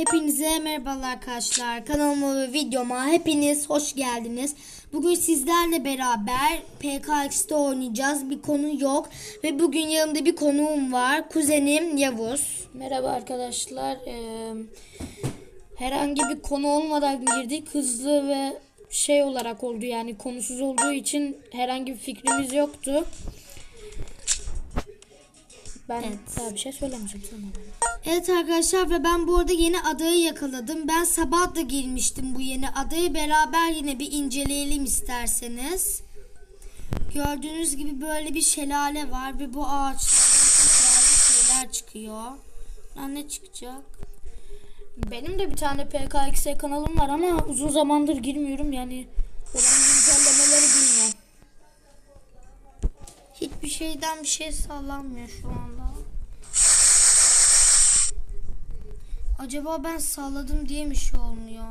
Hepinize merhabalar arkadaşlar. Kanalıma ve videoma hepiniz hoş geldiniz. Bugün sizlerle beraber PKX'de oynayacağız. Bir konu yok. Ve bugün yanımda bir konuğum var. Kuzenim Yavuz. Merhaba arkadaşlar. Ee, herhangi bir konu olmadan girdik. Hızlı ve şey olarak oldu yani konusuz olduğu için herhangi bir fikrimiz yoktu. Ben daha bir şey söylemeyeceğim sana. Evet arkadaşlar ve ben bu arada yeni adayı yakaladım. Ben sabah da girmiştim bu yeni adayı. Beraber yine bir inceleyelim isterseniz. Gördüğünüz gibi böyle bir şelale var ve bu ağaçlardan çok şeyler çıkıyor. Lan ne çıkacak? Benim de bir tane PKX kanalım var ama uzun zamandır girmiyorum yani Hiçbir şeyden bir şey sallanmıyor şu anda. Acaba ben salladım diye mi şey olmuyor?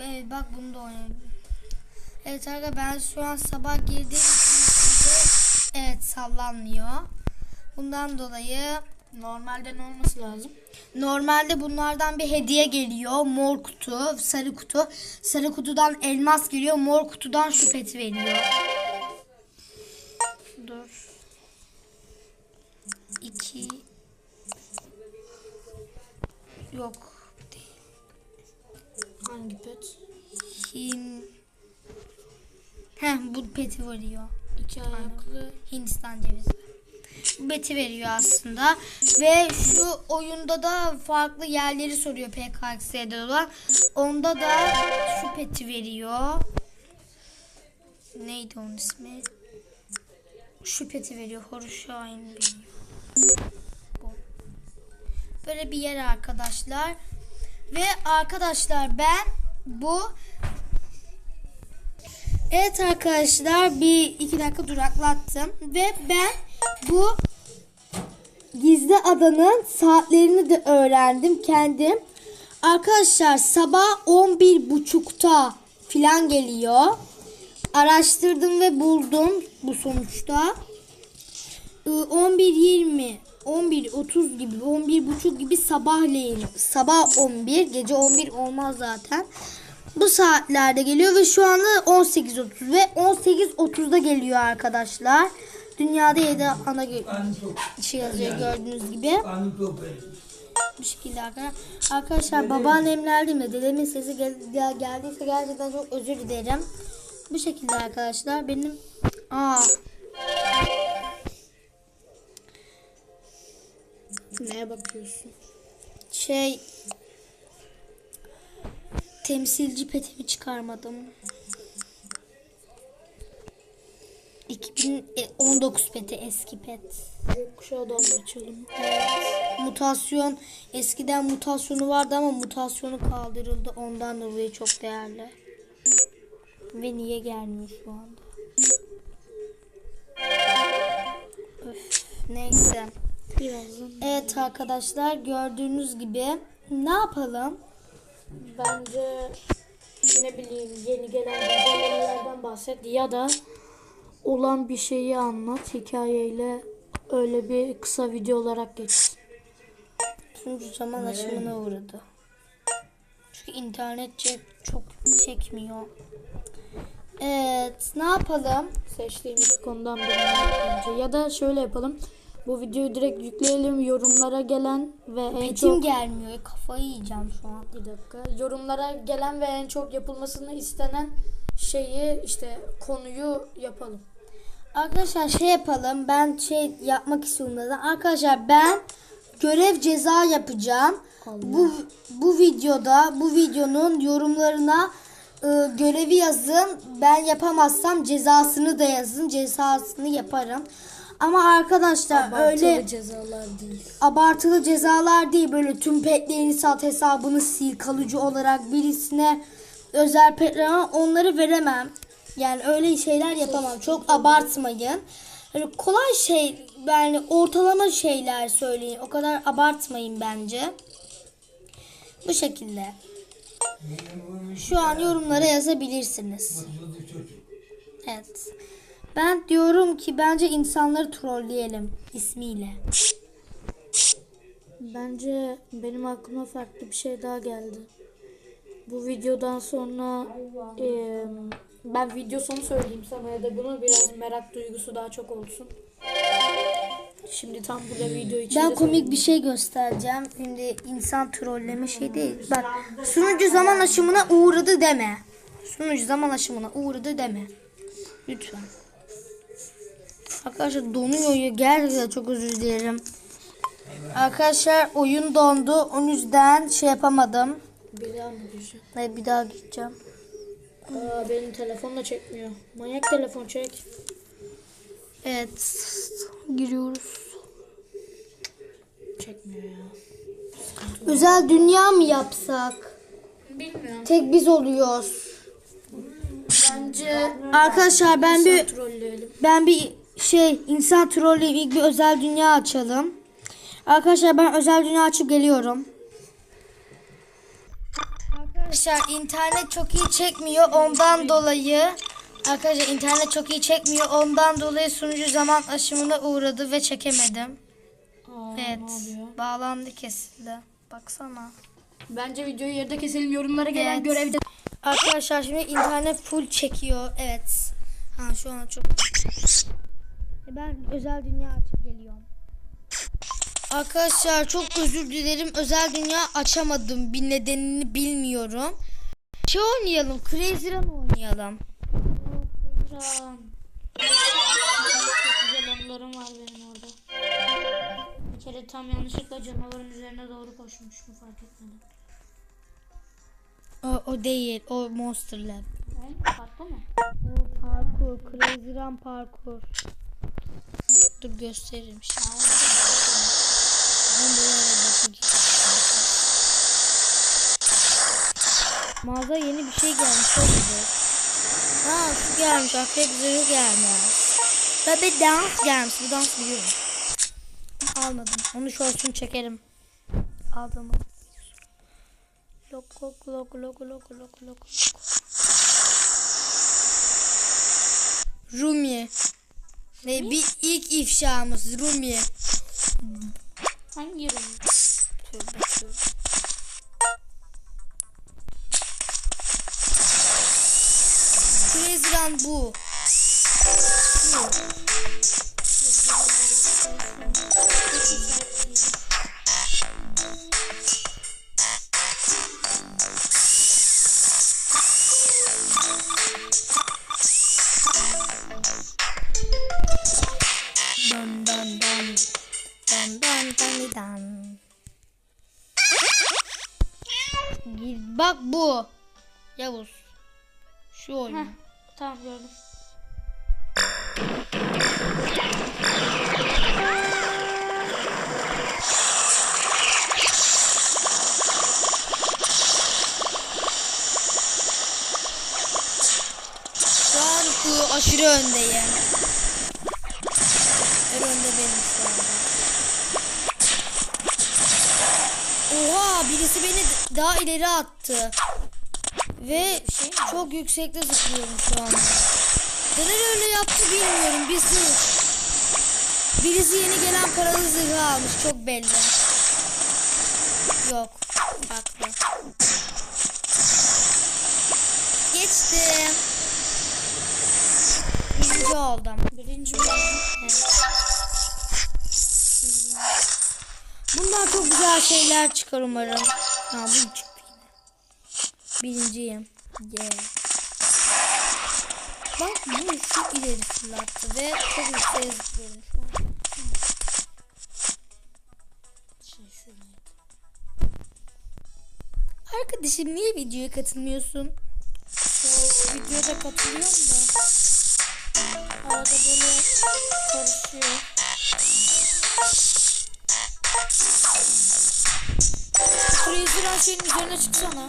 Evet bak bunu da oynadım. Evet arkadaşlar ben şu an sabah girdiğim için evet sallanmıyor. Bundan dolayı Normalde ne olması lazım? Normalde bunlardan bir hediye geliyor. Mor kutu, sarı kutu. Sarı kutudan elmas geliyor. Mor kutudan şu peti veriyor. Dur. İki. Yok. Değil. Hangi pet? Hin. Heh bu peti veriyor. İki ayaklı. Hindistan cevizi. Bu beti veriyor aslında. Ve şu oyunda da farklı yerleri soruyor PKX'de olan. Onda da şu peti veriyor. Neydi onun ismi? Şu peti veriyor. Veriyor. Bu. Böyle bir yer arkadaşlar. Ve arkadaşlar ben bu Evet arkadaşlar bir iki dakika duraklattım ve ben bu gizli adanın saatlerini de öğrendim kendim. Arkadaşlar sabah 11.30'ta filan geliyor. Araştırdım ve buldum bu sonuçta. Ee, 11.20 11.30 gibi 11.30 gibi sabahleyin sabah 11 gece 11 olmaz zaten. Bu saatlerde geliyor ve şu anda 18.30 ve 18.30'da geliyor arkadaşlar. Dünyada 7 ana şey yazıyor gördüğünüz gibi. Bu şekilde arkadaşlar. Arkadaşlar babaannemler değil mi? Dedemin sesi gel- geldiyse gerçekten çok özür dilerim. Bu şekilde arkadaşlar benim Aa Neye bakıyorsun? şey temsilci petimi çıkarmadım. 2019 peti eski pet. Gökkuşağıdan açalım. Mutasyon eskiden mutasyonu vardı ama mutasyonu kaldırıldı ondan dolayı çok değerli. Ve niye gelmiyor şu anda? Öf, neyse. Birazdan. Evet arkadaşlar gördüğünüz gibi ne yapalım? Bence ne bileyim yeni gelen güncellemelerden bahset ya da olan bir şeyi anlat hikayeyle öyle bir kısa video olarak geç. Çünkü zaman aşımına uğradı. Çünkü internet çek, çok çekmiyor. Evet ne yapalım? Seçtiğimiz konudan birini önce ya da şöyle yapalım. Bu videoyu direkt yükleyelim yorumlara gelen ve en Petim çok gelmiyor. Kafayı yiyeceğim şu an. bir dakika yorumlara gelen ve en çok yapılmasını istenen şeyi işte konuyu yapalım. Arkadaşlar şey yapalım. Ben şey yapmak istiyorum zaten. Arkadaşlar ben görev ceza yapacağım. Bu bu videoda bu videonun yorumlarına görevi yazın. Ben yapamazsam cezasını da yazın. Cezasını yaparım. Ama arkadaşlar öyle cezalar değil. abartılı cezalar değil böyle tüm petlerini sat hesabını sil kalıcı olarak birisine özel petler ama onları veremem. Yani öyle şeyler yapamam. Çok abartmayın. Böyle kolay şey yani ortalama şeyler söyleyin. O kadar abartmayın bence. Bu şekilde. Şu an yorumlara yazabilirsiniz. Evet. Ben diyorum ki bence insanları trolleyelim ismiyle. Bence benim aklıma farklı bir şey daha geldi. Bu videodan sonra eee, ben video sonu söyleyeyim sana ya da bunu biraz merak duygusu daha çok olsun. Şimdi tam burada video içinde Ben komik bir şey göstereceğim. Şimdi insan trolleme şey değil. Bak sunucu zaman aşımına uğradı deme. Sunucu zaman aşımına uğradı deme. Lütfen. Arkadaşlar donuyor ya. Gerçekten çok özür dilerim. Arkadaşlar oyun dondu. O yüzden şey yapamadım. Bir daha mı diyeceğim? Hayır, bir daha gideceğim. Aa, benim telefon da çekmiyor. Manyak telefon çek. Evet. Giriyoruz. Çekmiyor ya. Özel dünya mı yapsak? Bilmiyorum. Tek biz oluyoruz. Bence Arkadaşlar ben bir trolleyelim. Ben bir şey insan trolleyip ilk bir özel dünya açalım. Arkadaşlar ben özel dünya açıp geliyorum. Arkadaşlar internet çok iyi çekmiyor ondan dolayı Arkadaşlar internet çok iyi çekmiyor ondan dolayı sunucu zaman aşımına uğradı ve çekemedim. Aa, Evet bağlandı kesildi. Baksana. Bence videoyu yerde keselim. Yorumlara gelen Evet. görevde. Arkadaşlar şimdi internet full çekiyor. Evet. Ha şu an çok. Ben özel dünya açıp geliyorum. Arkadaşlar çok özür dilerim. Özel dünya açamadım. Bir nedenini bilmiyorum. Şey oynayalım. Crazy Run oynayalım. Can. Çok güzel anılarım var benim orada. Bir kere tam yanlışlıkla canavarın üzerine doğru koşmuştum fark etmedim. O, o değil. O Monster Lab. Farklı mı? O parkur. Crazy Run parkur. Dur gösteririm şimdi. Ben buraya. Mağaza yeni bir şey gelmiş. O gibi. Ha şu gelmiş. Akrep zırhı gelmiş. Ve bir dans gelmiş. Bu dans biliyorum. Almadım. Onu şortunu çekerim. Aldım. Loko loko loko loko loko loko. Rumi. Ne bir ilk ifşamız Rumi. Hangi ürün? Tövbe tövbe. Crazy Run bu. Tamam gördüm. Şu aşırı öndeyim. En önde benim şu anda. Oha birisi beni daha ileri attı. Ve çok yüksekte zıplıyorum şu anda. Neden öyle yaptı bilmiyorum. Bir zırh. Birisi yeni gelen paralı zırhı almış. Çok belli. Yok. Farklı. Geçtim. Birinci oldum. Birinci bölüm. Evet. Bundan çok güzel şeyler çıkar umarım. Ha bu. Birinciyim. Yeah. Bak bu şu ileri fırlattı ve çok yükseğe zıplıyorum şu an. Arkadaşım niye videoya katılmıyorsun? Şu videoda katılıyorum da. Arada böyle karışıyor. Run şeyin üzerine çıksana.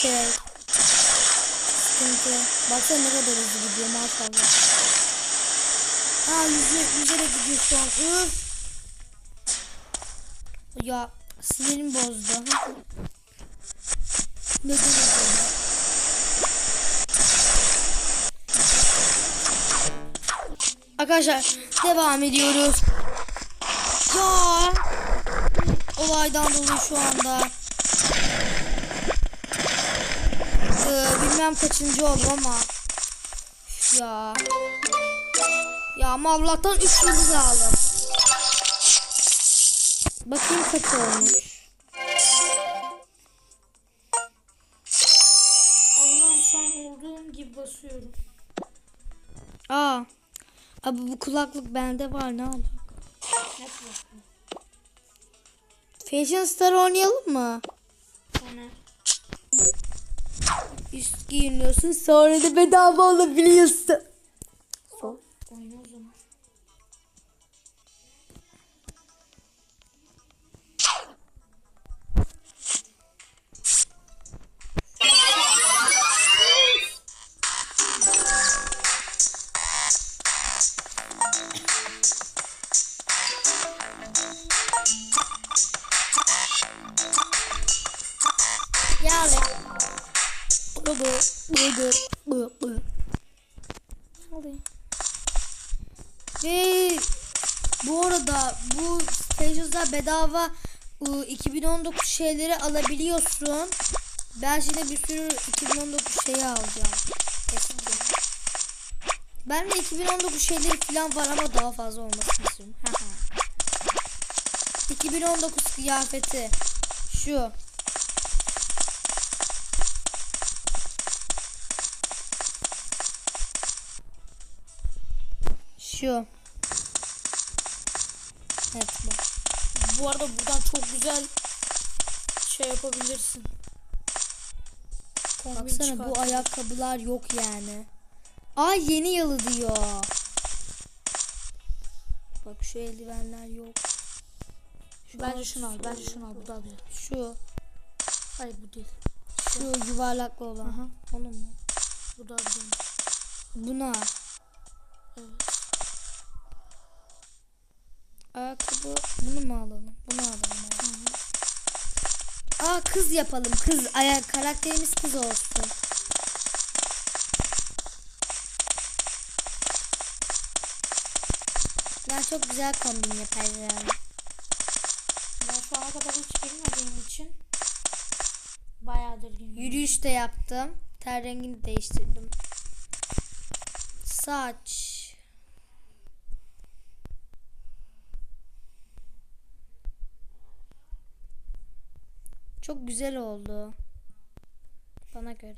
Şey. Sıkıntı. Baksana ne kadar hızlı gidiyor maşallah. Aa yüzü, yüzerek gidiyor şu an. Üf. Ya sinirim bozdu. Neden acaba? Arkadaşlar devam ediyoruz. Ya olaydan dolayı şu anda Ee, bilmem kaçıncı oldu ama ya ya ama Allah'tan 3 yıldız aldım. Bakayım kaç olmuş. Allah'ım şu an olduğum gibi basıyorum. Aa. Abi bu kulaklık bende var ne alaka? Fashion Star oynayalım mı? Ne? Üst giyiniyorsun sonra da bedava alabiliyorsun. Oyna o bedava ıı, 2019 şeyleri alabiliyorsun. Ben şimdi bir sürü 2019 şeyi alacağım. Ben de 2019 şeyleri falan var ama daha fazla olmasını istiyorum. 2019 kıyafeti. Şu. Şu. Evet bu. Bu arada buradan çok güzel şey yapabilirsin. Kombin Baksana bu çıkart. ayakkabılar yok yani. Ay yeni yalı diyor. Bak şu eldivenler yok. Bence şunu al. Bence şunu al. Bu da değil. Şu. Hayır bu değil. Şu yuvarlaklı olan. Aha. Onu mu? Bu da değil. Buna. Evet. Ayakkabı bunu mu alalım? Bunu alalım. Aa kız yapalım. Kız. Ayak karakterimiz kız olsun. Ben çok güzel kombin yaparım. Ben şu ana kadar hiç girmediğim için bayağıdır girmiyorum. Yürüyüş de yaptım. Ter rengini değiştirdim. Saç. Çok güzel oldu. Bana göre.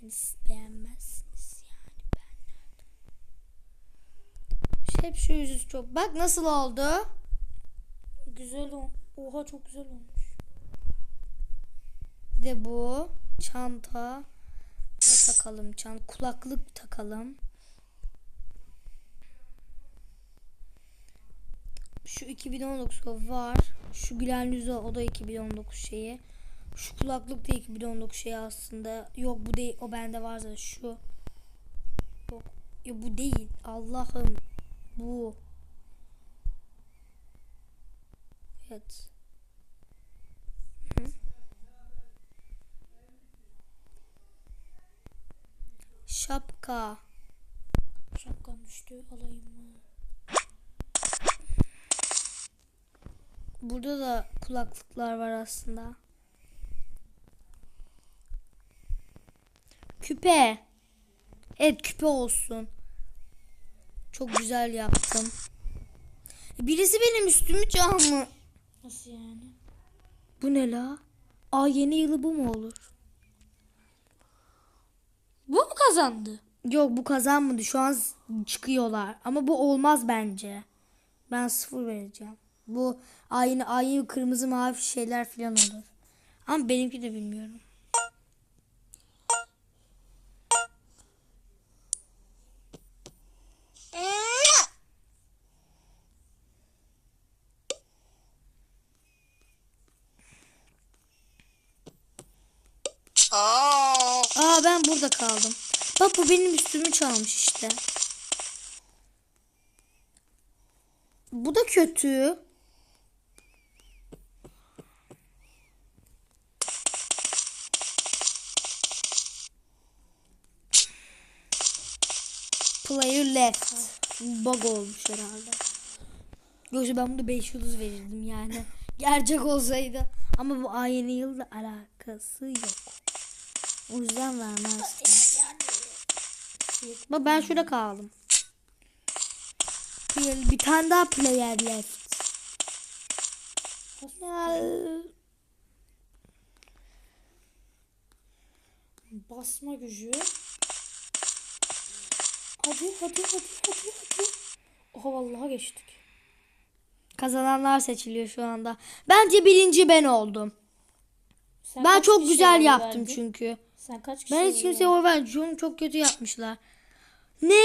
Yani siz beğenmezsiniz yani ben nereden? Hep şu yüzü çok. Bak nasıl oldu? Güzel o. Oha çok güzel olmuş. Bir de bu çanta ne takalım çan kulaklık takalım. Şu 2019 o var. Şu gülen yüzü o da 2019 şeyi. Şu kulaklık da 2019 şeyi aslında. Yok bu değil. O bende var zaten. Şu. Yok. Ya bu değil. Allah'ım. Bu. Evet. Şapka. Şapkam düştü. Alayım mı? Burada da kulaklıklar var aslında. Küpe. Evet küpe olsun. Çok güzel yaptım. Birisi benim üstümü çalmış. Nasıl yani? Bu ne la? Aa yeni yılı bu mu olur? Bu mu kazandı? Yok bu kazanmadı. Şu an çıkıyorlar. Ama bu olmaz bence. Ben sıfır vereceğim. Bu aynı aynı kırmızı mavi şeyler falan olur. Ama benimki de bilmiyorum. Aa ben burada kaldım. Bak bu benim üstümü çalmış işte. Bu da kötü. Player left. Bug olmuş herhalde. Yoksa ben bunu 5 yıldız verirdim yani. Gerçek olsaydı. Ama bu yeni yılda alakası yok. O yüzden vermezdim. Bak ben şurada kaldım. Bir tane daha player left. Ya, Basma gücü. Hadi hadi hadi hadi hadi. Oha vallahi geçtik. kazananlar seçiliyor şu anda. Bence birinci ben oldum. Sen Ben çok güzel yaptım verdin? çünkü. Sen kaç kişiye Ben hiç kimseye oy vermedim. Çok kötü yapmışlar. Ne?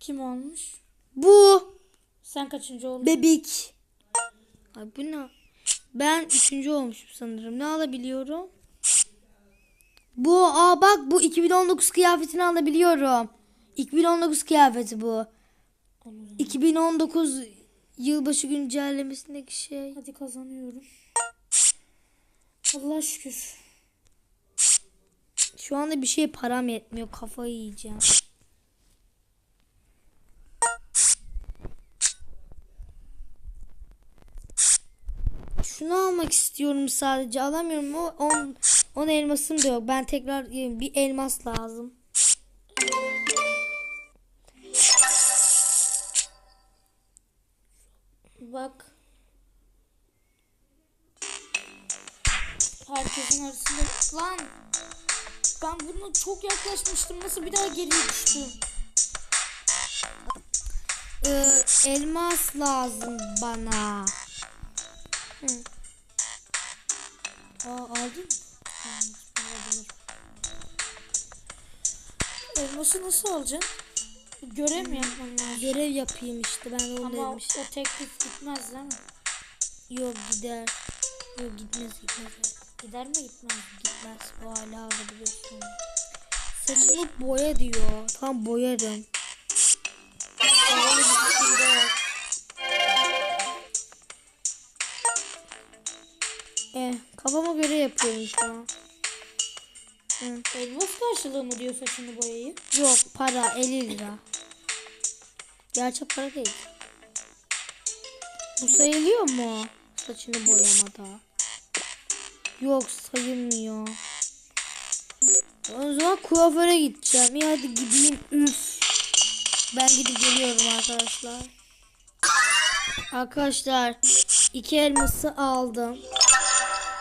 Kim olmuş? Bu Sen kaçıncı oldun? bebek. Ay bu ne? Ben üçüncü olmuşum sanırım. Ne alabiliyorum? Bu aa bak bu 2019 kıyafetini alabiliyorum. 2019 kıyafeti bu. 2019 yılbaşı güncellemesindeki şey. Hadi kazanıyorum. Allah şükür. Şu anda bir şey param yetmiyor. Kafayı yiyeceğim. Şunu almak istiyorum sadece. Alamıyorum. O 10 10 elmasım da yok. Ben tekrar bir elmas lazım. Bak. Herkesin arasında lan ben buna çok yaklaşmıştım. Nasıl bir daha geriye düştüm? Ee, elmas lazım bana. Aa aldın alabilirim. Elması nasıl alacaksın? Görev mi yapman lazım? Görev yapayım işte. Ben onu Ama o demiştim. teklif gitmez değil mi? Yok gider. Yok gitmez gitmez. Gider mi gitmez? Gitmez. Bu hala alabiliyorsun. Saçını boya diyor. Tam boyarım. Şekilde yap. Eh, kafama göre yapıyorum şu an. Elmas karşılığı mı diyor saçını boyayı? Yok para 50 lira. Gerçek para değil. Bu sayılıyor mu? Saçını boyamada. Yok sayılmıyor. O zaman kuaföre gideceğim. İyi hadi gideyim. Üf. Ben gidip geliyorum arkadaşlar. Arkadaşlar iki elması aldım.